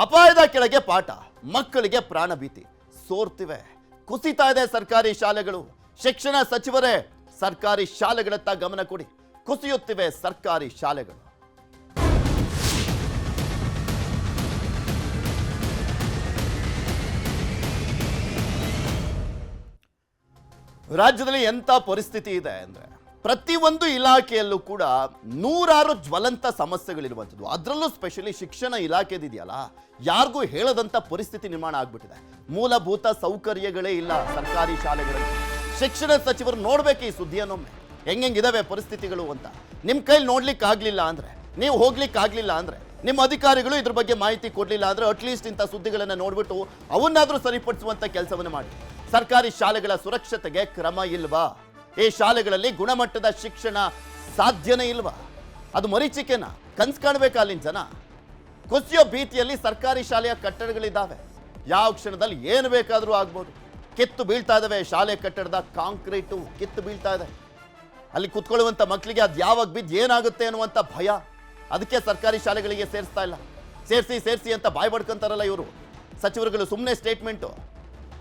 ಅಪಾಯದ ಕೆಳಗೆ ಪಾಠ, ಮಕ್ಕಳಿಗೆ ಪ್ರಾಣ ಭೀತಿ. ಸೋರ್ತಿವೆ. ಕುಸಿತಾ ಇದೆ ಸರ್ಕಾರಿ ಶಾಲೆಗಳು. ಶಿಕ್ಷಣ ಸಚಿವರೇ, ಸರ್ಕಾರಿ ಶಾಲೆಗಳತ್ತ ಗಮನ ಕೊಡಿ. ಕುಸಿಯುತ್ತಿವೆ ಸರ್ಕಾರಿ ಶಾಲೆಗಳು. ರಾಜ್ಯದಲ್ಲಿ ಎಂಥ ಪರಿಸ್ಥಿತಿ ಇದೆ ಅಂದ್ರೆ ಪ್ರತಿಯೊಂದು ಇಲಾಖೆಯಲ್ಲೂ ಕೂಡ ನೂರಾರು ಜ್ವಲಂತ ಸಮಸ್ಯೆಗಳಿರುವಂಥದ್ದು. ಅದರಲ್ಲೂ ಸ್ಪೆಷಲಿ ಶಿಕ್ಷಣ ಇಲಾಖೆದಿದೆಯಲ್ಲ, ಯಾರಿಗೂ ಹೇಳದಂಥ ಪರಿಸ್ಥಿತಿ ನಿರ್ಮಾಣ ಆಗ್ಬಿಟ್ಟಿದೆ. ಮೂಲಭೂತ ಸೌಕರ್ಯಗಳೇ ಇಲ್ಲ ಸರ್ಕಾರಿ ಶಾಲೆಗಳಲ್ಲಿ. ಶಿಕ್ಷಣ ಸಚಿವರು ನೋಡ್ಬೇಕು ಈ ಸುದ್ದಿಯನ್ನೊಮ್ಮೆ. ಹೆಂಗೆಂಗಿದಾವೆ ಪರಿಸ್ಥಿತಿಗಳು ಅಂತ. ನಿಮ್ಮ ಕೈಲಿ ನೋಡ್ಲಿಕ್ಕೆ ಆಗಲಿಲ್ಲ ಅಂದರೆ, ನೀವು ಹೋಗ್ಲಿಕ್ಕೆ ಆಗಲಿಲ್ಲ ಅಂದರೆ, ನಿಮ್ಮ ಅಧಿಕಾರಿಗಳು ಇದ್ರ ಬಗ್ಗೆ ಮಾಹಿತಿ ಕೊಡಲಿಲ್ಲ ಅಂದ್ರೆ ಅಟ್ಲೀಸ್ಟ್ ಇಂಥ ಸುದ್ದಿಗಳನ್ನು ನೋಡ್ಬಿಟ್ಟು ಅವನ್ನಾದರೂ ಸರಿಪಡಿಸುವಂಥ ಕೆಲಸವನ್ನು ಮಾಡಿ. ಸರ್ಕಾರಿ ಶಾಲೆಗಳ ಸುರಕ್ಷತೆಗೆ ಕ್ರಮ ಇಲ್ವಾ? ಈ ಶಾಲೆಗಳಲ್ಲಿ ಗುಣಮಟ್ಟದ ಶಿಕ್ಷಣ ಸಾಧ್ಯನೇ ಇಲ್ವಾ? ಅದು ಮರೀಚಿಕೆನ? ಕನ್ಸ್ ಕಾಣಬೇಕಾ ಅಲ್ಲಿನ ಜನ? ಕುಸಿಯೋ ಭೀತಿಯಲ್ಲಿ ಸರ್ಕಾರಿ ಶಾಲೆಯ ಕಟ್ಟಡಗಳಿದ್ದಾವೆ. ಯಾವ ಕ್ಷಣದಲ್ಲಿ ಏನು ಬೇಕಾದರೂ ಆಗ್ಬೋದು. ಕಿತ್ತು ಬೀಳ್ತಾ ಇದ್ದಾವೆ ಶಾಲೆ ಕಟ್ಟಡದ ಕಾಂಕ್ರೀಟು, ಕಿತ್ತು ಬೀಳ್ತಾ ಇದೆ. ಅಲ್ಲಿ ಕುತ್ಕೊಳ್ಳುವಂಥ ಮಕ್ಕಳಿಗೆ ಅದು ಯಾವಾಗ ಬಿದ್ದು ಏನಾಗುತ್ತೆ ಅನ್ನುವಂಥ ಭಯ. ಅದಕ್ಕೆ ಸರ್ಕಾರಿ ಶಾಲೆಗಳಿಗೆ ಸೇರಿಸ್ತಾ ಇಲ್ಲ. ಸೇರಿಸಿ ಸೇರಿಸಿ ಅಂತ ಬಾಯ್ ಬಡ್ಕೊಂತಾರಲ್ಲ ಇವರು. ಸಚಿವರುಗಳು ಸುಮ್ಮನೆ ಸ್ಟೇಟ್ಮೆಂಟು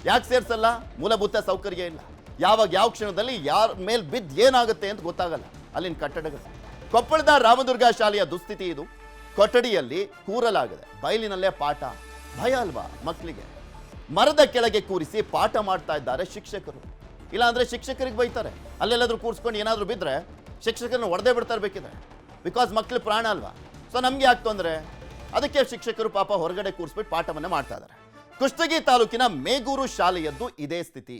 ಯಾಕೆ ಸೇರಿಸಲ್ಲ? ಮೂಲಭೂತ ಸೌಕರ್ಯ ಇಲ್ಲ. ಯಾವಾಗ ಯಾವ ಕ್ಷಣದಲ್ಲಿ ಯಾರ ಮೇಲೆ ಬಿದ್ದು ಏನಾಗುತ್ತೆ ಅಂತ ಗೊತ್ತಾಗಲ್ಲ. ಅಲ್ಲಿನ ಕಟ್ಟಡಗಳು. ಕೊಪ್ಪಳದ ರಾಮದುರ್ಗ ಶಾಲೆಯ ದುಸ್ಥಿತಿ ಇದು. ಕೊಠಡಿಯಲ್ಲಿ ಕೂರಲಾಗಿದೆ ಬಯಲಿನಲ್ಲೇ ಪಾಠ, ಭಯ ಅಲ್ವಾ ಮಕ್ಕಳಿಗೆ ಮರದ ಕೆಳಗೆ ಕೂರಿಸಿ ಪಾಠ ಮಾಡ್ತಾ ಇದ್ದಾರೆ ಶಿಕ್ಷಕರು. ಇಲ್ಲಾಂದ್ರೆ ಶಿಕ್ಷಕರಿಗೆ ಬೈತಾರೆ. ಅಲ್ಲೆಲ್ಲಾದರೂ ಕೂರಿಸ್ಕೊಂಡು ಏನಾದರೂ ಬಿದ್ದರೆ ಶಿಕ್ಷಕರನ್ನು ಹೊಡೆದೇ ಬಿಡ್ತಾ ಬೇಕಿದ್ರೆ ಬಿಕಾಸ್ ಮಕ್ಳು ಪ್ರಾಣ ಅಲ್ವಾ? ಸೊ ನಮ್ಗೆ ಯಾಕೆ ತೊಂದರೆ? ಅದಕ್ಕೆ ಶಿಕ್ಷಕರು ಪಾಪ ಹೊರಗಡೆ ಕೂರಿಸ್ಬಿಟ್ಟು ಪಾಠವನ್ನ ಮಾಡ್ತಾ ಇದ್ದಾರೆ. ಕುಷ್ಟಗಿ ತಾಲೂಕಿನ ಮೇಗೂರು ಶಾಲೆಯದ್ದು ಇದೇ ಸ್ಥಿತಿ.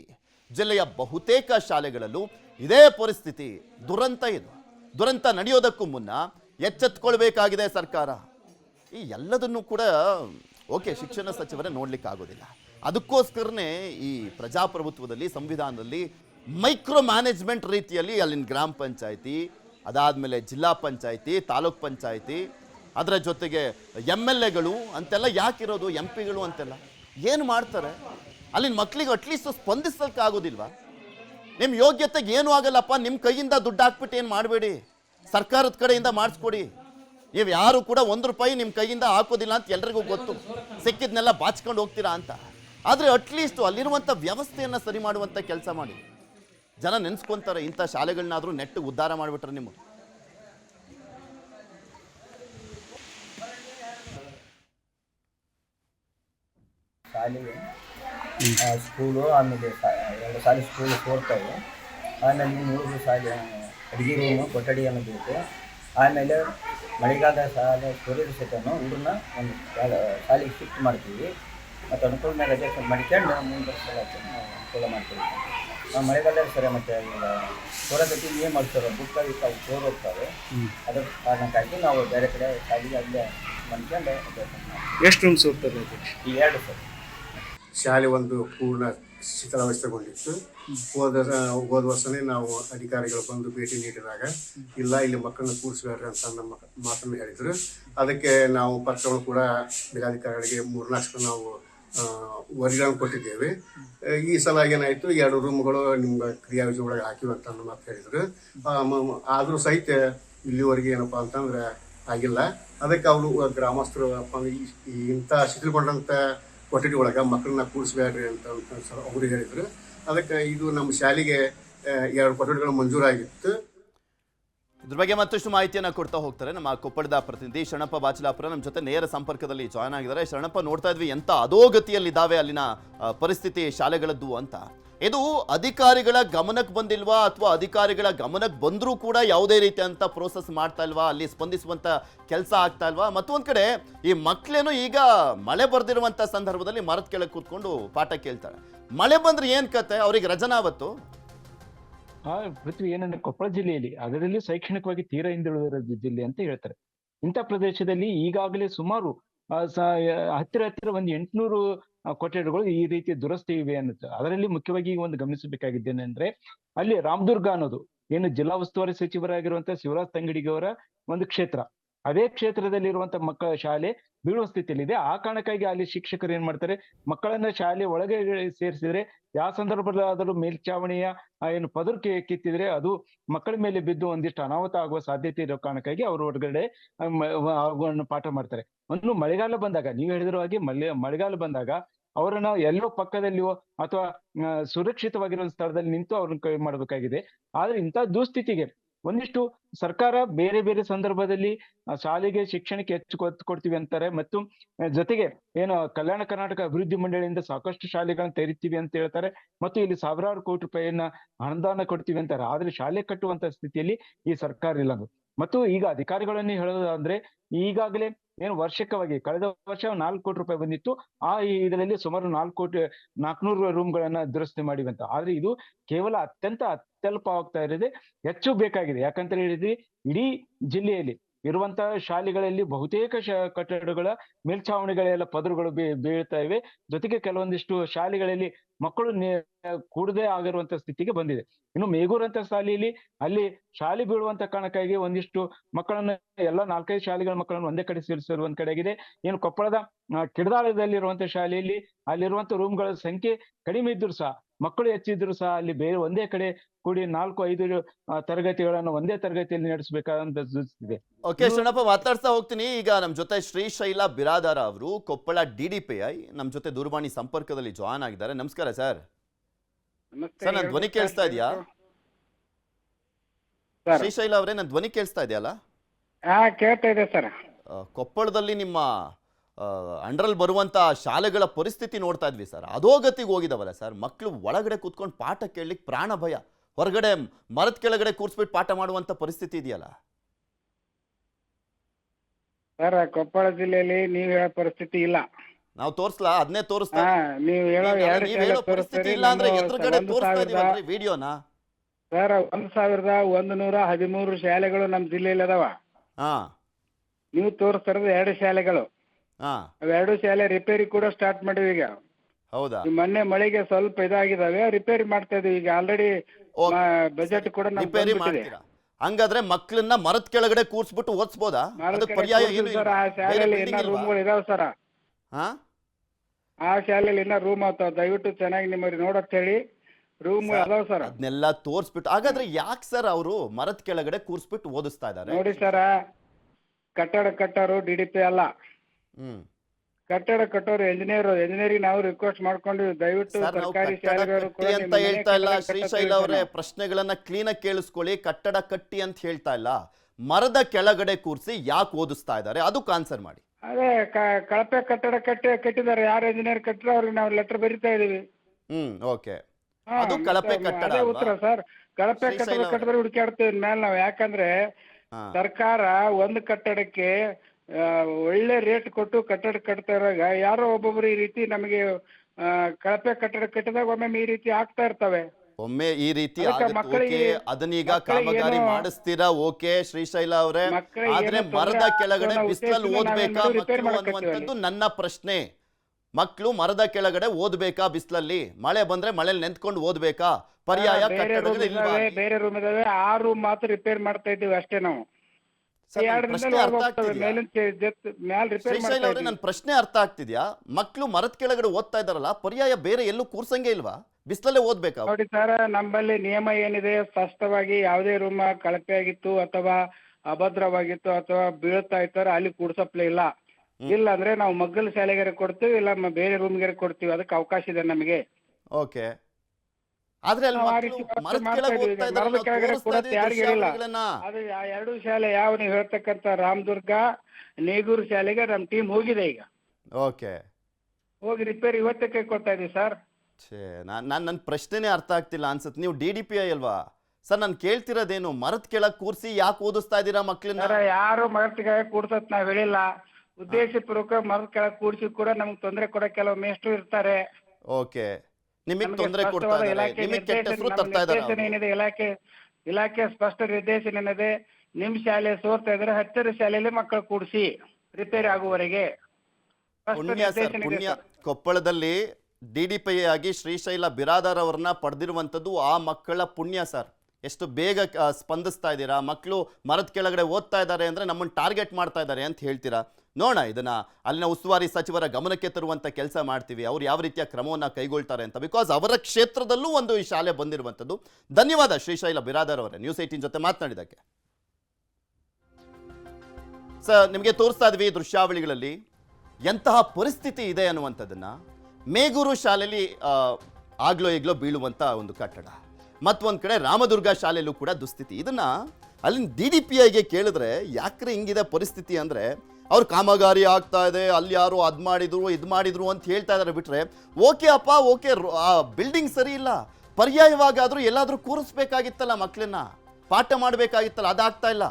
ಜಿಲ್ಲೆಯ ಬಹುತೇಕ ಶಾಲೆಗಳಲ್ಲೂ ಇದೇ ಪರಿಸ್ಥಿತಿ ದುರಂತ ಇದು. ದುರಂತ ನಡೆಯೋದಕ್ಕೂ ಮುನ್ನ ಎಚ್ಚೆತ್ಕೊಳ್ಬೇಕಾಗಿದೆ ಸರ್ಕಾರ. ಈ ಎಲ್ಲದನ್ನು ಕೂಡ, ಓಕೆ, ಶಿಕ್ಷಣ ಸಚಿವರೇ ನೋಡ್ಲಿಕ್ಕೆ ಆಗೋದಿಲ್ಲ ಅದಕ್ಕೋಸ್ಕರನೇ ಈ ಪ್ರಜಾಪ್ರಭುತ್ವದಲ್ಲಿ, ಸಂವಿಧಾನದಲ್ಲಿ ಮೈಕ್ರೋ ಮ್ಯಾನೇಜ್ಮೆಂಟ್ ರೀತಿಯಲ್ಲಿ ಅಲ್ಲಿನ ಗ್ರಾಮ ಪಂಚಾಯಿತಿ, ಅದಾದಮೇಲೆ ಜಿಲ್ಲಾ ಪಂಚಾಯಿತಿ, ತಾಲೂಕ್ ಪಂಚಾಯಿತಿ, ಅದರ ಜೊತೆಗೆ ಎಂ ಎಲ್ ಎಗಳು ಅಂತೆಲ್ಲ ಯಾಕಿರೋದು, ಎಂ ಪಿಗಳು ಅಂತೆಲ್ಲ? ಏನು ಮಾಡ್ತಾರೆ? ಅಲ್ಲಿನ ಮಕ್ಕಳಿಗೆ ಅಟ್ಲೀಸ್ಟ್ ಸ್ಪಂದಿಸಲಿಕ್ಕೆ ಆಗೋದಿಲ್ವಾ ನಿಮ್ಮ ಯೋಗ್ಯತೆಗೆ ಏನೂ ಆಗಲ್ಲಪ್ಪ ನಿಮ್ಮ ಕೈಯಿಂದ ದುಡ್ಡು ಹಾಕ್ಬಿಟ್ಟು ಏನು ಮಾಡಬೇಡಿ? ಸರ್ಕಾರದ ಕಡೆಯಿಂದ ಮಾಡಿಸ್ಕೊಡಿ. ನೀವು ಯಾರು ಕೂಡ ಒಂದು ರೂಪಾಯಿ ನಿಮ್ಮ ಕೈಯಿಂದ ಹಾಕೋದಿಲ್ಲ ಅಂತ ಎಲ್ರಿಗೂ ಗೊತ್ತು. ಸಿಕ್ಕಿದ್ನೆಲ್ಲ ಬಾಚ್ಕೊಂಡು ಹೋಗ್ತೀರಾ ಅಂತ. ಆದರೆ ಅಟ್ಲೀಸ್ಟ್ ಅಲ್ಲಿರುವಂಥ ವ್ಯವಸ್ಥೆಯನ್ನು ಸರಿ ಮಾಡುವಂಥ ಕೆಲಸ ಮಾಡಿ. ಜನ ನೆನ್ಸ್ಕೊಂತಾರೆ, ಇಂಥ ಶಾಲೆಗಳನ್ನಾದರೂ ನೆಟ್ಟು ಉದ್ಧಾರ ಮಾಡಿಬಿಟ್ರೆ ನಿಮ್ಮ ಶಾಲೆಗೆ ಸ್ಕೂಲು ಆಮೇಲೆ ಎರಡು ಸಾಲಿ ಸ್ಕೂಲು ಕೋರ್ತವೆ ಆಮೇಲೆ ಮೂರು ಸಾಲಿ ಅಡುಗೆ ರೂಮು ಕೊಠಡಿಯನ್ನು ಬೇಕು ಆಮೇಲೆ ಮಳೆಗಾಲದ ಸಾಲ ಕೊರಿಯರ್ ಸೆಟನ್ನು ಊರನ್ನ ಒಂದು ಶಾಲೆ- ಶಾಲೆಗೆ ಶಿಫ್ಟ್ ಮಾಡ್ತೀವಿ. ಮತ್ತು ಅನುಕೂಲ ಮೇಲೆ ರಜೆ ಮಾಡ್ಕೊಂಡು ಮುಂದೆ ನಾವು ಅನುಕೂಲ ಮಾಡ್ತೀವಿ. ನಾವು ಮಳೆಗಾಲದಲ್ಲಿ ಸರಿ ಮತ್ತು ಈಗ ಸೋರಗತಿ ಏನು ಮಾಡ್ತಾರೆ ಬುಕ್ ಆಗಿ ಅವು ಸೋರ್ ಹೋಗ್ತವೆ ಅದರ ಕಾರಣಕ್ಕಾಗಿ ನಾವು ಬೇರೆ ಕಡೆ ಶಾಲೆಗೆ ಅಲ್ಲೇ ಮಾಡ್ಕೊಂಡು ಎಷ್ಟು ರೂಮ್ಸ್ ಹೋಗ್ತದೆ ಈ ಎರಡು ಸರ್. ಶಾಲೆ ಒಂದು ಪೂರ್ಣ ಶಿಥಿಲಾವಸ್ಥೆಗೊಂಡಿತ್ತು ಹೋದ ಹೋದ ವರ್ಷನೇ ನಾವು ಅಧಿಕಾರಿಗಳು ಬಂದು ಭೇಟಿ ನೀಡಿದಾಗ, ಇಲ್ಲ, ಇಲ್ಲಿ ಮಕ್ಕಳನ್ನ ಕೂರಿಸ್ಬೇಡ್ರಿ ಅಂತ ನಮ್ಮ ಮಾತನ್ನು ಹೇಳಿದ್ರು. ಅದಕ್ಕೆ ನಾವು ಪತ್ರಗಳು ಕೂಡ ಜಿಲ್ಲಾಧಿಕಾರಿಗಳಿಗೆ ಮೂರ್ನಾಲ್ಕು ನಾವು ವರದಿಗಳನ್ನು ಕೊಟ್ಟಿದ್ದೇವೆ. ಈ ಸಲ ಏನಾಯ್ತು, ಎರಡು ರೂಮ್ಗಳು ನಿಮ್ಮ ಕ್ರಿಯಾವಿಧಿ ಒಳಗೆ ಹಾಕಿವಿ ಅಂತ ನಮ್ಮ ಮಾತು ಹೇಳಿದ್ರು. ಆದ್ರೂ ಸಹಿತ ಇಲ್ಲಿವರೆಗೆ ಏನಪ್ಪ ಅಂತಂದ್ರೆ ಆಗಿಲ್ಲ. ಅದಕ್ಕೆ ಅವರು ಗ್ರಾಮಸ್ಥರು ಇಂಥ ಶಿಥಿಲಗೊಂಡಂತ ಕೊಠಡಿ ಒಳಗೆ ಮಕ್ಕಳನ್ನ ಕೂಡಿಸ್ಬೇಡ್ರಿ ಅಂತ ಅವರು ಹೇಳಿದ್ರು. ಅದಕ್ಕೆ ಇದು ನಮ್ಮ ಶಾಲೆಗೆ ಎರಡು ಕೊಠಡಿಗಳು ಮಂಜೂರಾಗಿತ್ತು. ಇದ್ರ ಬಗ್ಗೆ ಮತ್ತಷ್ಟು ಮಾಹಿತಿಯನ್ನ ಕೊಡ್ತಾ ಹೋಗ್ತಾರೆ ನಮ್ಮ ಕೊಪ್ಪಳದ ಪ್ರತಿನಿಧಿ ಶರಣಪ್ಪ ಬಾಚಲಾಪುರ. ನಮ್ಮ ಜೊತೆ ನೇರ ಸಂಪರ್ಕದಲ್ಲಿ ಜಾಯ್ನ್ ಆಗಿದ್ದಾರೆ. ಶರಣಪ್ಪ, ನೋಡ್ತಾ ಇದ್ವಿ ಎಂತ ಅಧೋಗತಿಯಲ್ಲಿದ್ದಾವೆ ಅಲ್ಲಿನ ಪರಿಸ್ಥಿತಿ ಶಾಲೆಗಳದ್ದು ಅಂತ. ಇದು ಅಧಿಕಾರಿಗಳ ಗಮನಕ್ಕೆ ಬಂದಿಲ್ವಾ ಅಥವಾ ಅಧಿಕಾರಿಗಳ ಗಮನಕ್ಕೆ ಬಂದರೂ ಕೂಡ ಯಾವುದೇ ರೀತಿಯಂತ ಪ್ರೋಸೆಸ್ ಮಾಡ್ತಾ ಇಲ್ವಾ? ಅಲ್ಲಿ ಸ್ಪಂದಿಸುವಂತ ಕೆಲಸ ಆಗ್ತಾ ಇಲ್ವಾ? ಮತ್ತೊಂದು ಕಡೆ ಈ ಮಕ್ಕಳೇನು ಈಗ ಮಳೆ ಬರ್ದಿರುವಂತ ಸಂದರ್ಭದಲ್ಲಿ ಮರದ ಕೆಳಗೆ ಕೂತ್ಕೊಂಡು ಪಾಠ ಕೇಳ್ತಾರೆ. ಮಳೆ ಬಂದ್ರೆ ಏನ್ ಕತೆ? ಅವ್ರಿಗೆ ರಜನಾವತ್ತು ಆ, ಪೃಥ್ವಿ, ಏನಂದ್ರೆ ಕೊಪ್ಪಳ ಜಿಲ್ಲೆಯಲ್ಲಿ, ಅದರಲ್ಲಿ ಶೈಕ್ಷಣಿಕವಾಗಿ ತೀರ ಹಿಂದುಳಿದಿರೋ ಜಿಲ್ಲೆ ಅಂತ ಹೇಳ್ತಾರೆ. ಇಂಥ ಪ್ರದೇಶದಲ್ಲಿ ಈಗಾಗಲೇ ಸುಮಾರು ಹತ್ತಿರ ಹತ್ತಿರ ಒಂದು ಎಂಟುನೂರು ಕೊಠಡಿಗಳು ಈ ರೀತಿ ದುರಸ್ತಿ ಇವೆ ಅನ್ನುತ್ತೆ. ಅದರಲ್ಲಿ ಮುಖ್ಯವಾಗಿ ಒಂದು ಗಮನಿಸಬೇಕಾಗಿದ್ದೇನೆಂದ್ರೆ ಅಲ್ಲಿ ರಾಮದುರ್ಗ ಅನ್ನೋದು, ಏನು ಜಿಲ್ಲಾ ಉಸ್ತುವಾರಿ ಸಚಿವರಾಗಿರುವಂತಹ ಶಿವರಾಜ್ ತಂಗಡಿಗೆ ಅವರ ಒಂದು ಕ್ಷೇತ್ರ. ಅದೇ ಕ್ಷೇತ್ರದಲ್ಲಿರುವಂತ ಮಕ್ಕಳ ಶಾಲೆ ಬೀಳುವ ಸ್ಥಿತಿಯಲ್ಲಿದೆ. ಆ ಕಾರಣಕ್ಕಾಗಿ ಅಲ್ಲಿ ಶಿಕ್ಷಕರು ಏನ್ ಮಾಡ್ತಾರೆ? ಮಕ್ಕಳನ್ನ ಶಾಲೆ ಒಳಗೆ ಸೇರಿಸಿದ್ರೆ ಯಾವ ಸಂದರ್ಭದಲ್ಲಾದರೂ ಮೇಲ್ಚಾವಣಿಯ ಏನು ಪದರ್ ಕಿತ್ತಿದ್ರೆ ಅದು ಮಕ್ಕಳ ಮೇಲೆ ಬಿದ್ದು ಒಂದಿಷ್ಟು ಅನಾಹುತ ಆಗುವ ಸಾಧ್ಯತೆ ಇರೋ ಕಾರಣಕ್ಕಾಗಿ ಅವರು ಹೊರಗಡೆ ಪಾಠ ಮಾಡ್ತಾರೆ. ಒಂದು ಮಳೆಗಾಲ ಬಂದಾಗ, ನೀವು ಹೇಳಿದ್ರು ಹಾಗೆ ಮಳೆ, ಮಳೆಗಾಲ ಬಂದಾಗ ಅವರನ್ನ ಎಲ್ಲೋ ಪಕ್ಕದಲ್ಲಿಯೋ ಅಥವಾ ಸುರಕ್ಷಿತವಾಗಿರೋ ಸ್ಥಳದಲ್ಲಿ ನಿಂತು ಅವ್ರನ್ನ ಕೈ ಮಾಡಬೇಕಾಗಿದೆ. ಆದ್ರೆ ಇಂಥ ದುಸ್ಥಿತಿಗೆ ಒಂದಿಷ್ಟು ಸರ್ಕಾರ ಬೇರೆ ಬೇರೆ ಸಂದರ್ಭದಲ್ಲಿ ಶಾಲೆಗೆ ಶಿಕ್ಷಣಕ್ಕೆ ಹೆಚ್ಚು ಕೊಡ್ತೀವಿ ಅಂತಾರೆ. ಮತ್ತು ಜೊತೆಗೆ ಏನು, ಕಲ್ಯಾಣ ಕರ್ನಾಟಕ ಅಭಿವೃದ್ಧಿ ಮಂಡಳಿಯಿಂದ ಸಾಕಷ್ಟು ಶಾಲೆಗಳನ್ನ ತೆರಿತೀವಿ ಅಂತ ಹೇಳ್ತಾರೆ. ಮತ್ತು ಇಲ್ಲಿ ಸಾವಿರಾರು ಕೋಟಿ ರೂಪಾಯಿಯನ್ನ ಅನುದಾನ ಕೊಡ್ತೀವಿ ಅಂತಾರೆ. ಆದ್ರೆ ಶಾಲೆ ಕಟ್ಟುವಂತ ಸ್ಥಿತಿಯಲ್ಲಿ ಈ ಸರ್ಕಾರ ಇಲ್ಲ. ಮತ್ತು ಈಗ ಅಧಿಕಾರಿಗಳನ್ನೇ ಹೇಳೋದಾದ್ರೆ, ಈಗಾಗಲೇ ಏನು ವರ್ಷಕ್ಕವಾಗಿ ಕಳೆದ ವರ್ಷ ನಾಲ್ಕು ಕೋಟಿ ರೂಪಾಯಿ ಬಂದಿತ್ತು. ಆ ಇದರಲ್ಲಿ ಸುಮಾರು ನಾಲ್ಕು ಕೋಟಿ, ನಾಲ್ಕುನೂರು ರೂಮ್ಗಳನ್ನ ದುರಸ್ತಿ ಅಂತ. ಆದ್ರೆ ಇದು ಕೇವಲ ಅತ್ಯಂತ ಅತ್ಯಲ್ಪ ಆಗ್ತಾ ಇರೋದೇ ಹೆಚ್ಚು ಬೇಕಾಗಿದೆ. ಯಾಕಂತ ಹೇಳಿದ್ರೆ ಇಡೀ ಜಿಲ್ಲೆಯಲ್ಲಿ ಇರುವಂತಹ ಶಾಲೆಗಳಲ್ಲಿ ಬಹುತೇಕ ಕಟ್ಟಡಗಳ ಮೇಲ್ಛಾವಣಿಗಳೆಲ್ಲ ಪದರುಗಳು ಬೀಳ್ತಾ ಇವೆ. ಜೊತೆಗೆ ಕೆಲವೊಂದಿಷ್ಟು ಶಾಲೆಗಳಲ್ಲಿ ಮಕ್ಕಳು ಕೂಡದೇ ಆಗಿರುವಂತ ಸ್ಥಿತಿಗೆ ಬಂದಿದೆ. ಇನ್ನು ಮೇಗೂರ್ ಅಂತ ಶಾಲೆಯಲ್ಲಿ ಅಲ್ಲಿ ಶಾಲೆ ಬೀಳುವಂತ ಕಾರಣಕ್ಕಾಗಿ ಒಂದಿಷ್ಟು ಮಕ್ಕಳನ್ನ, ಎಲ್ಲ ನಾಲ್ಕೈದು ಶಾಲೆಗಳ ಮಕ್ಕಳನ್ನು ಒಂದೇ ಕಡೆ ಸೇರಿಸಿರುವ ಒಂದ್ ಕಡೆ ಆಗಿದೆ ಏನು ಕೊಪ್ಪಳದ ಕಿಡದಾಳದಲ್ಲಿರುವಂತ ಶಾಲೆಯಲ್ಲಿ ಅಲ್ಲಿರುವಂತ ರೂಮ್ಗಳ ಸಂಖ್ಯೆ ಕಡಿಮೆ ಇದ್ರು ಸಹ ಮಕ್ಕಳು ಹೆಚ್ಚಿದ್ರು ಸಹ ಅಲ್ಲಿ ಬೇರೆ ಒಂದೇ ಕಡೆ ಕೂಡಿ ನಾಲ್ಕು ಐದು ತರಗತಿಗಳನ್ನು ಒಂದೇ ತರಗತಿಯಲ್ಲಿ ನಡೆಸಬೇಕಾದಂತ ಸೂಚಿಸಿದೆ ಓಕೆ ಶರಣಪ್ಪ ಮಾತಾಡ್ತಾ ಹೋಗ್ತೀನಿ. ಈಗ ನಮ್ಮ ಜೊತೆ ಶ್ರೀಶೈಲ ಬಿರಾದಾರ ಅವರು Koppal D D P I. ನಮ್ಮ ಜೊತೆ ದೂರವಾಣಿ ಸಂಪರ್ಕದಲ್ಲಿ ಜಾಯ್ನ್ ಆಗಿದ್ದಾರೆ. ನಮಸ್ಕಾರ ಸರ್. ಸರ್ ನನ್ನ ಧ್ವನಿ ಕೇಳಿಸ್ತಾ ಇದೆಯಾ? ಸರ್. ಶ್ರೀಶೈಲ ಅವರೇ ನನ್ನ ಧ್ವನಿ ಕೇಳಿಸ್ತಾ ಇದೆಯಲ್ಲ ಹಾ ಕೇಳ್ತಾ ಇದೆ ಸರ್. ಕೊಪ್ಪಳದಲ್ಲಿ ನಿಮ್ಮ ಅಂಡರಲ್ಲಿ ಬರುವಂತ ಶಾಲೆಗಳ ಪರಿಸ್ಥಿತಿ ನೋಡ್ತಾ ಇದ್ವಿ ಸರ್. ಅಧೋಗತಿಗೆ ಹೋಗಿದಾವಲ್ಲ ಸರ್. ಮಕ್ಕಳು ಒಳಗಡೆ ಕೂತ್ಕೊಂಡು ಪಾಠ ಕೇಳಲಿಕ್ಕೆ ಪ್ರಾಣ ಭಯ. ಹೊರಗಡೆ ಮರದ ಕೆಳಗಡೆ ಕೂರಿಸ್ಬಿಟ್ಟು ಪಾಠ ಮಾಡುವಂತ ಪರಿಸ್ಥಿತಿ ಇದೆಯಲ್ಲ? ಸರ್ ಕೊಪ್ಪಳ ಜಿಲ್ಲೆಯಲ್ಲಿ ನೀವು ಹೇಳೋ ಪರಿಸ್ಥಿತಿ ಇಲ್ಲ. ನಾವು ತೋರಿಸ್ಲಾ? ಅದನ್ನೇ ತೋರಿಸ್ತಾ? ನೀವು ಹೇಳೋ ಪರಿಸ್ಥಿತಿ ಇಲ್ಲ ಅಂದ್ರೆ ಎದುರುಗಡೆ ತೋರಿಸ್ತಾ ಇದೀವಲ್ರಿ ವಿಡಿಯೋನ? ಸರ್ ಒಂದ್ ಸಾವಿರದ ಒಂದ್ ನೂರ ಹದಿಮೂರು ಶಾಲೆಗಳು ನಮ್ಮ ಜಿಲ್ಲೆಯಲ್ಲಿ ಅದಾವ. ನೀವು ನೀವು ತೋರಿಸ್ತಾರ ಎರಡು ಶಾಲೆಗಳು. ಹಾ. ಅವೆರಡು ಶಾಲೆ ರಿಪೇರಿ ಕೂಡ ಸ್ಟಾರ್ಟ್ ಮಾಡಿವಿ ಈಗ. ಹೌದಾ? ಈ ಮೊನ್ನೆ ಮಳೆಗೆ ಸ್ವಲ್ಪ ಇದಾಗಿದಾವೆ ರಿಪೇರಿ ಮಾಡ್ತಾ ಇದೀವಿ ಈಗ ಆಲ್ರೆಡಿ Okay. ಬಜೆಟ್ ಕೂಡ ನಮ್ಗೆ ರಿಪೇರಿ ಬಂದ್ಬಿಟ್ಟಿದೆ. ಮಾಡ್ತೀರಾ? ಹಂಗಾದ್ರೆ ಮಕ್ಕಳನ್ನ ಮರದ ಕೆಳಗಡೆ ಕೂರ್ಸ್ಬಿಟ್ಟು ಓದಿಸ್ಬೋದಾ? ಮರದ ಅದಕ್ಕೆ ಕಡೆ ಪರ್ಯಾಯ ಏನು ಸರ್ ಆ ಶಾಲೆಯಲ್ಲಿ ಇನ್ನ ರೂಮ್ಗಳು ಇದಾವ ಸರ್. ಹಾ? ಆ ಶಾಲೆಯಲ್ಲಿ ಇನ್ನ ರೂಮ್ ಆಗ್ತಾವ ದಯವಿಟ್ಟು ಚೆನ್ನಾಗಿ ನಿಮ್ಮ ನೋಡತ್ ಹೇಳಿ. ರೂಮ್ ಅದಾವ ಸರ್. ಅದನ್ನೆಲ್ಲ ತೋರಿಸ್ಬಿಟ್ಟು ಹಾಗಾದ್ರೆ ಯಾಕೆ ಸರ್ ಅವರು ಮರದ ಕೆಳಗಡೆ ಕೂರ್ಸ್ಬಿಟ್ಟು ಓದಿಸ್ತಾ ಇದ್ದಾರೆ ನೋಡಿ ಸರ ಕಟ್ಟಡ ಕಟ್ಟರು ಡಿಡಿಪಿ ಡಿ ಪಿ ಅಲ್ಲ. ಕಟ್ಟಡ ಕಟ್ಟೋರು ಇಂಜಿನಿಯರ್ ಇಂಜಿನಿಯರಿಂಗ್ ನಾವು ರಿಕ್ವೆಸ್ಟ್ ಮಾಡ್ಕೊಂಡು ದಯವಿಟ್ಟು ಸರ್ ನಾವು ಸರ್ಕಾರಿ ಕಟ್ಟಡ ಶಾಲೆಗಳು ಕೂಡ ಕಟ್ಟಿ ಅಂತ ಮನೆ ಹೇಳ್ತಾ ಇಲ್ಲ. ಕಟ್ಟಡ ಶ್ರೀಶೈಲ ಅವರೇ ನಾವು. ಪ್ರಶ್ನೆಗಳನ್ನ ಕ್ಲೀನ್ ಆಗಿ ಕೇಳಿಸ್ಕೊಳ್ಳಿ. ಕಟ್ಟಡ ಕಟ್ಟಿ ಅಂತ ಹೇಳ್ತಾ ಇಲ್ಲ. ಮರದ ಕೆಳಗಡೆ ಕೂರಿಸಿ ಯಾಕೆ ಓದಿಸ್ತಾ ಇದ್ದಾರೆ? ಅದಕ್ಕೆ ಆನ್ಸರ್ ಮಾಡಿ. ಅದೇ ಕ- ಕಳಪೆ ಕಟ್ಟಡ ಕಟ್ಟಿ ಕಟ್ಟಿದ್ದಾರೆ. ಯಾರು ಇಂಜಿನಿಯರ್ ಕಟ್ಟಿದ್ರೆ ಅವ್ರಿಗೆ ನಾವು ಲೆಟರ್ ಬರೀತಾ ಇದೀವಿ ಹ್ಮ್ ಓಕೆ ಹಾ, ಅದು ಮತ್ತೆ ಕಳಪೆ ಕಟ್ಟಡ ಅದೇ ಅಲ್ವಾ? ಉತ್ತರ ಸರ್. ಕಳಪೆ ಶ್ರೀಶೈಲ ಕಟ್ಟಡ ಅವರೇ. ಕಟ್ಟಿದ್ರೆ ಹುಡುಕಾಡ್ತೀವಿ ಮೇಲೆ ನಾವು. ಯಾಕಂದ್ರೆ ಹಾ. ಸರ್ಕಾರ ಒಂದು ಕಟ್ಟಡಕ್ಕೆ ಒಳ್ಳೆ ರೇಟ್ ಕೊಟ್ಟು ಕಟ್ಟಡ ಕಟ್ತಾ ಇರುವಾಗ ಯಾರೋ ಒಬ್ಬೊಬ್ರು ಈ ರೀತಿ ನಮಗೆ ಆ, ಕಳಪೆ ಕಟ್ಟಡ ಕಟ್ಟಿದಾಗ ಒಮ್ಮೊಮ್ಮೆ ಈ ರೀತಿ ಆಗ್ತಾ ಇರ್ತವೆ. ಒಮ್ಮೆ ಈ ರೀತಿ ಅದಕ್ಕೆ ಆಗುತ್ತೆ. ಮಕ್ಕಳಿಗೆ- ಓಕೆ ಅದನ್ನೀಗ ಮಕ್ಕಳಿಗೆ ಕಾಮಗಾರಿ ಏನೋ- ಮಾಡಿಸ್ತೀರಾ? ಓಕೆ ಶ್ರೀಶೈಲ ಅವರೇ. ಮಕ್ಕಳಿಗೆ ಆದ್ರೆ ಏನೋ ತೊಂದ್ರೆ ಮರದ ಕೆಳಗಡೆ ಬಿಸಿಲಲ್ಲಿ ಉದ್ದೇಶದಿಂದ ಓದ್ಬೇಕಾ ನಾವೇನ್ ರಿಪೇರಿ ಮಕ್ಕಳು ಮಾಡಕತ್ತೀವಿ ಅನ್ನುವಂಥದ್ದು ನನ್ನ ಪ್ರಶ್ನೆ. ಮಕ್ಕಳು ಮರದ ಕೆಳಗಡೆ ಓದ್ಬೇಕಾ ಬಿಸಿಲಲ್ಲಿ? ಮಳೆ ಬಂದ್ರೆ ಮಳೆಲಿ ನೆಂತ್ಕೊಂಡು ಓದ್ಬೇಕಾ? ಪರ್ಯಾಯ ಬೇರೆ ರೂಮ್ ಕಟ್ಟಡಗಳು ಇಲ್ವಾ? ಇದಾವೆ ಬೇರೆ ರೂಮ್ ಇದಾವೆ ಆ ರೂಮ್ ಮಾತ್ರ ರಿಪೇರ್ ಮಾಡ್ತಾ ಇದ್ದೀವಿ ಅಷ್ಟೇ ನಾವು. ನನ್ ಪ್ರಶ್ನೆ ಅರ್ಥ ಆಗ್ತಿದ್ಯಾ? ಮಕ್ಕಳು ಮರದ ಕೆಳಗಡೆ ಓದ್ತಾ ಇದಾರಲ್ಲ ಪರ್ಯಾಯ ಬೇರೆ ಎಲ್ಲೂ ಕೂರ್ಸಂಗೆ ಇಲ್ವಾ? ಬಿಸಿಲಲ್ಲೇ ಓದ್ಬೇಕಾ? ನೋಡಿ ಸರ್ ನಮ್ಮಲ್ಲಿ ನಿಯಮ ಏನಿದೆ ಸ್ಪಷ್ಟವಾಗಿ ಯಾವುದೇ ರೂಮ್ ಕಳಪೆ ಆಗಿತ್ತು ಅಥವಾ ಅಭದ್ರವಾಗಿತ್ತು ಅಥವಾ ಬೀಳ್ತಾ ಇರ್ತಾರೆ ಅಲ್ಲಿ ಕೂಡ್ಸಪ್ಲೇ ಇಲ್ಲ. ಇಲ್ಲ ಅಂದ್ರೆ ನಾವು ಮಗ್ಗಲ್ ಶಾಲೆಗಾರ ಕೊಡ್ತೀವಿ ಇಲ್ಲ ಬೇರೆ ರೂಮ್ಗಾರ ಕೊಡ್ತೀವಿ ಅದಕ್ಕೆ ಅವಕಾಶ ಇದೆ ನಮಗೆ. ಓಕೆ. ಆದ್ರೆ ಎರಡು ಶಾಲೆ ಯಾವ ನೀವು ಹೇಳ್ತಕ್ಕಂತ ರಾಮದುರ್ಗ ನೇಗೂರು ಶಾಲೆಗೆ ನಮ್ ಟೀಮ್ ಹೋಗಿದೆ ಈಗ. ಓಕೆ. ಹೋಗಿ ರಿಪೇರಿ ಇವತ್ತಕ್ಕೆ ಕೊಡ್ತಾ ಇದೀವಿ ಸರ್. ಛೇ ನಾನು ನಾನು ನನ್ನ ಪ್ರಶ್ನೆನೇ ಅರ್ಥ ಆಗ್ತಿಲ್ಲ ಅನ್ಸುತ್ತೆ. ನೀವು ಡಿ ಡಿ ಪಿ ಐ ಅಲ್ವಾ? ಸರ್ ನಾನು ಕೇಳ್ತಿರೋದೇನು ಮರದ ಕೆಳಗೆ ಕೂರಿಸಿ ಯಾಕೆ ಓದಿಸ್ತಾ ಇದ್ದೀರಾ ಮಕ್ಕಳನ್ನ ಸರ್ ಯಾರು ಮರದ ಕೆಳಗೆ ಕೂಡ್ಸತ್ ನಾವ್ ಹೇಳಿಲ್ಲ. ಉದ್ದೇಶಪೂರ್ವಕ ಮರದ ಕೆಳಗೆ ಕೂಡ್ಸಿ ಕೂಡ ನಮ್ಗೆ ತೊಂದರೆ ಕೊಡೋ ಕೆಲವು ಮೇಷ್ಟ್ರು ಇರ್ತಾರೆ. ಓಕೆ. ನಿಮಗೆ ತೊಂದರೆ ಕೊಡ್ತಾ ಇದ್ದಾರೆ. ನಿಮಗೆ ಕೆಟ್ಟ ಹೆಸರು ತರ್ತಾ ಇದ್ದಾರೆ ಏನಿದೆ? ಇಲಾಖೆ ಇಲಾಖೆ ಸ್ಪಷ್ಟ ನಿರ್ದೇಶನ ಏನಿದೆ ನಿಮ್ ಶಾಲೆ ಸೋರ್ತಾ ಇದ್ರೆ ಹತ್ತಿರ ಶಾಲೆಯಲ್ಲಿ ಮಕ್ಕಳು ಕೂಡಿಸಿ ರಿಪೇರಿ ಆಗುವವರೆಗೆ. ಪುಣ್ಯ ಸರ್ ಪುಣ್ಯ. ಕೊಪ್ಪಳದಲ್ಲಿ ಡಿ ಡಿ ಪಿ ಆಗಿ ಶ್ರೀಶೈಲ ಬಿರಾದಾರ್ ಅವ್ರನ್ನ ಪಡೆದಿರುವಂತದ್ದು ಆ ಮಕ್ಕಳ ಪುಣ್ಯ ಸರ್. ಎಷ್ಟು ಬೇಗ ಸ್ಪಂದಿಸ್ತಾ ಇದ್ದೀರಾ? ಮಕ್ಕಳು ಮರದ ಕೆಳಗಡೆ ಓದ್ತಾ ಇದ್ದಾರೆ ಅಂದರೆ ನಮ್ಮನ್ನು ಟಾರ್ಗೆಟ್ ಮಾಡ್ತಾ ಇದ್ದಾರೆ ಅಂತ ಹೇಳ್ತೀರಾ? ನೋಡೋಣ, ಇದನ್ನ ಅಲ್ಲಿನ ಉಸ್ತುವಾರಿ ಸಚಿವರ ಗಮನಕ್ಕೆ ತರುವಂಥ ಕೆಲಸ ಮಾಡ್ತೀವಿ. ಅವ್ರು ಯಾವ ರೀತಿಯ ಕ್ರಮವನ್ನು ಕೈಗೊಳ್ತಾರೆ ಅಂತ. ಬಿಕಾಸ್ ಅವರ ಕ್ಷೇತ್ರದಲ್ಲೂ ಒಂದು ಈ ಶಾಲೆ ಬಂದಿರುವಂಥದ್ದು. ಧನ್ಯವಾದ ಶ್ರೀಶೈಲ ಬಿರಾದರ್ ಅವರೇ. ನ್ಯೂಸ್ ಏಯ್ಟೀನ್ ಜೊತೆ ಮಾತನಾಡಿದ್ದಕ್ಕೆ. ಸರ್, ನಿಮಗೆ ತೋರಿಸ್ತಾ ಇದ್ವಿ ದೃಶ್ಯಾವಳಿಗಳಲ್ಲಿ. ಎಂತಹ ಪರಿಸ್ಥಿತಿ ಇದೆ ಅನ್ನುವಂಥದ್ದನ್ನ. ಮೇಗೂರು ಶಾಲೆಯಲ್ಲಿ ಆಗ್ಲೋ ಈಗ್ಲೋ ಬೀಳುವಂಥ ಒಂದು ಕಟ್ಟಡ. ಮತ್ತೊಂದು ಕಡೆ ರಾಮದುರ್ಗ ಶಾಲೆಯಲ್ಲೂ ಕೂಡ ದುಸ್ಥಿತಿ. ಇದನ್ನು ಅಲ್ಲಿನ ಡಿ ಡಿ ಪಿ ಐಗೆ ಕೇಳಿದ್ರೆ ಯಾಕ್ರೆ ಹಿಂಗಿದೆ ಪರಿಸ್ಥಿತಿ ಅಂದರೆ ಅವ್ರು ಕಾಮಗಾರಿ ಆಗ್ತಾ ಇದೆ, ಅಲ್ಲಿ ಯಾರು ಅದು ಮಾಡಿದ್ರು, ಇದು ಮಾಡಿದ್ರು ಅಂತ ಹೇಳ್ತಾ ಇದ್ದಾರೆ ಬಿಟ್ಟರೆ ಓಕೆ ಅಪ್ಪ, ಓಕೆ ಆ ಬಿಲ್ಡಿಂಗ್ ಸರಿ ಇಲ್ಲ. ಪರ್ಯಾಯವಾಗಾದರೂ ಎಲ್ಲಾದರೂ ಕೂರಿಸ್ಬೇಕಾಗಿತ್ತಲ್ಲ ಮಕ್ಕಳನ್ನ ಪಾಠ ಮಾಡಬೇಕಾಗಿತ್ತಲ್ಲ, ಅದಾಗ್ತಾ ಇಲ್ಲ.